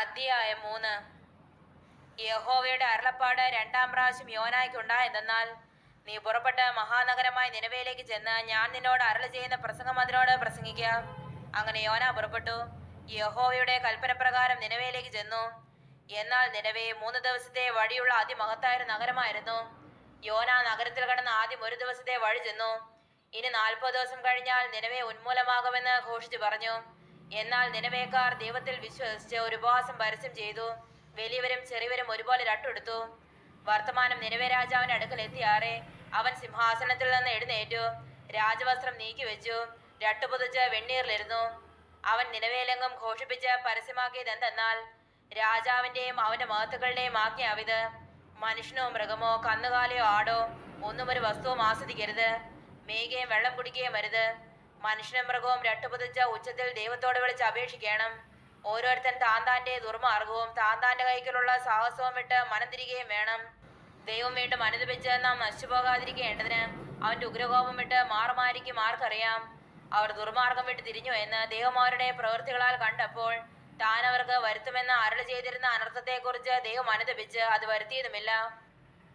അധ്യായം മൂന്ന്. യഹോവയുടെ അരുളപ്പാട് രണ്ടാം പ്രാവശ്യം യോനായ്ക്കുണ്ടായെന്നാൽ നീ പുറപ്പെട്ട് മഹാനഗരമായ നിലവയിലേക്ക് ചെന്ന് ഞാൻ നിന്നോട് അരളി ചെയ്യുന്ന പ്രസംഗം അതിനോട് പ്രസംഗിക്കുക അങ്ങനെ യോന പുറപ്പെട്ടു. യഹോവയുടെ കൽപ്പനപ്രകാരം നിലവയിലേക്ക് ചെന്നു. എന്നാൽ നിലവേ മൂന്ന് ദിവസത്തെ വഴിയുള്ള അതിമഹത്തായ ഒരു നഗരമായിരുന്നു. യോന നഗരത്തിൽ കടന്ന് ആദ്യം ഒരു ദിവസത്തെ വഴി ചെന്നു. ഇനി നാൽപ്പത് ദിവസം കഴിഞ്ഞാൽ നിലവെ ഉന്മൂലമാകുമെന്ന് ഘോഷിച്ചു പറഞ്ഞു. എന്നാൽ നിലവേക്കാർ ദൈവത്തിൽ വിശ്വസിച്ച് ഒരു ഉപവാസം പരസ്യം ചെയ്തു. വലിയവരും ചെറിയവരും ഒരുപോലെ രട്ടെടുത്തു. വർത്തമാനം നിലവേ രാജാവിന്റെ അടുക്കൽ എത്തിയാറെ. അവൻ സിംഹാസനത്തിൽ നിന്ന് എഴുന്നേറ്റു. രാജവസ്ത്രം നീക്കി വെച്ചു. രട്ടുപുതച്ച് വെണ്ണീറിലിരുന്നു. അവൻ നിലവേലെങ്ങും ഘോഷിപ്പിച്ച് പരസ്യമാക്കിയത് എന്തെന്നാൽ രാജാവിന്റെയും അവന്റെ മഹത്തുക്കളുടെയും ആജ്ഞയാവിത് മനുഷ്യനോ മൃഗമോ കന്നുകാലിയോ ആടോ ഒന്നും ഒരു വസ്തുവും ആസ്വദിക്കരുത്. മേയുകയും വെള്ളം കുടിക്കുകയും അരുത്. മനുഷ്യനും മൃഗവും രട്ടുപതിച്ച ഉച്ചത്തിൽ ദൈവത്തോട് വിളിച്ച് അപേക്ഷിക്കണം. ഓരോരുത്തൻ താൻ താന്റെ ദുർമാർഗവും താൻ കൈക്കിലുള്ള സാഹസവും വിട്ട് മനം തിരികെയും വേണം. ദൈവം വീണ്ടും അനുദപിച്ച് നാം നശിച്ചുപോകാതിരിക്കേണ്ടതിന് അവന്റെ ഉഗ്രകോപം വിട്ട് മാറുമായിരിക്കും ആർക്കറിയാം. അവർ ദുർമാർഗം വിട്ട് തിരിഞ്ഞു എന്ന് ദൈവം അവരുടെ പ്രവൃത്തികളാൽ കണ്ടപ്പോൾ താൻ അവർക്ക് വരുത്തുമെന്ന് അരുൾ ചെയ്തിരുന്ന അനർത്ഥത്തെക്കുറിച്ച് ദൈവം അനുദപിച്ച് അത് വരുത്തിയതുമില്ല.